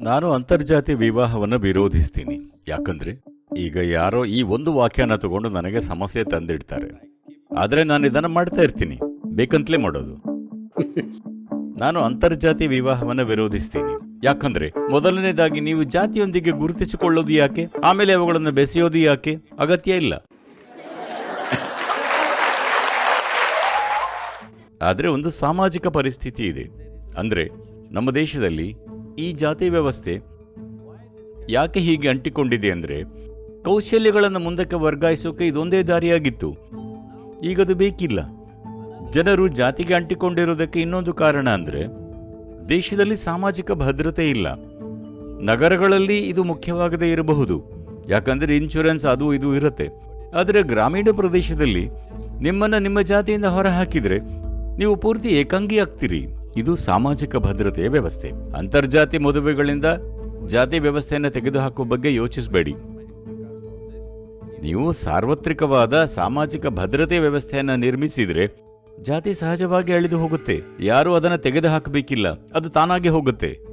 ನಾನು ಅಂತರ್ಜಾತಿ ವಿವಾಹವನ್ನು ವಿರೋಧಿಸ್ತೀನಿ. ಯಾಕಂದ್ರೆ ಈಗ ಯಾರೋ ಈ ಒಂದು ವಾಕ್ಯನ ತಗೊಂಡು ನನಗೆ ಸಮಸ್ಯೆ ತಂದಿಡ್ತಾರೆ. ಆದ್ರೆ ನಾನು ಇದನ್ನ ಮಾಡ್ತಾ ಇರ್ತೀನಿ. ಬೇಕಂತಲೇ ಮಾಡೋದು. ನಾನು ಅಂತರ್ಜಾತಿ ವಿವಾಹವನ್ನು ವಿರೋಧಿಸ್ತೀನಿ. ಯಾಕಂದ್ರೆ ಮೊದಲನೇದಾಗಿ ನೀವು ಜಾತಿಯೊಂದಿಗೆ ಗುರುತಿಸಿಕೊಳ್ಳೋದು ಯಾಕೆ? ಆಮೇಲೆ ಅವುಗಳನ್ನು ಬೆಸೆಯೋದು ಯಾಕೆ? ಅಗತ್ಯ ಇಲ್ಲ. ಆದರೆ ಒಂದು ಸಾಮಾಜಿಕ ಪರಿಸ್ಥಿತಿ ಇದೆ. ಅಂದ್ರೆ ನಮ್ಮ ದೇಶದಲ್ಲಿ ಈ ಜಾತಿ ವ್ಯವಸ್ಥೆ ಯಾಕೆ ಹೀಗೆ ಅಂಟಿಕೊಂಡಿದೆ ಅಂದರೆ ಕೌಶಲ್ಯಗಳನ್ನು ಮುಂದಕ್ಕೆ ವರ್ಗಾಯಿಸೋಕೆ ಇದೊಂದೇ ದಾರಿಯಾಗಿತ್ತು. ಈಗದು ಬೇಕಿಲ್ಲ. ಜನರು ಜಾತಿಗೆ ಅಂಟಿಕೊಂಡಿರೋದಕ್ಕೆ ಇನ್ನೊಂದು ಕಾರಣ ಅಂದರೆ ದೇಶದಲ್ಲಿ ಸಾಮಾಜಿಕ ಭದ್ರತೆ ಇಲ್ಲ. ನಗರಗಳಲ್ಲಿ ಇದು ಮುಖ್ಯವಾಗದೇ ಇರಬಹುದು. ಯಾಕಂದರೆ ಇನ್ಶೂರೆನ್ಸ್ ಅದು ಇದು ಇರುತ್ತೆ. ಆದರೆ ಗ್ರಾಮೀಣ ಪ್ರದೇಶದಲ್ಲಿ ನಿಮ್ಮನ್ನು ನಿಮ್ಮ ಜಾತಿಯಿಂದ ಹೊರ ಹಾಕಿದ್ರೆ ನೀವು ಪೂರ್ತಿ ಏಕಾಂಗಿ ಆಗ್ತೀರಿ ಇದು ಸಾಮಾಜಿಕ ಭದ್ರತೆಯ ವ್ಯವಸ್ಥೆ. ಅಂತರ್ಜಾತಿ ಮದುವೆಗಳಿಂದ ಜಾತಿ ವ್ಯವಸ್ಥೆಯನ್ನು ತೆಗೆದುಹಾಕುವ ಬಗ್ಗೆ ಯೋಚಿಸಬೇಡಿ. ನೀವು ಸಾರ್ವತ್ರಿಕವಾದ ಸಾಮಾಜಿಕ ಭದ್ರತೆ ವ್ಯವಸ್ಥೆಯನ್ನು ನಿರ್ಮಿಸಿದ್ರೆ ಜಾತಿ ಸಹಜವಾಗಿ ಅಳಿದು ಹೋಗುತ್ತೆ. ಯಾರು ಅದನ್ನು ತೆಗೆದುಹಾಕಬೇಕಿಲ್ಲ. ಅದು ತಾನಾಗೆ ಹೋಗುತ್ತೆ.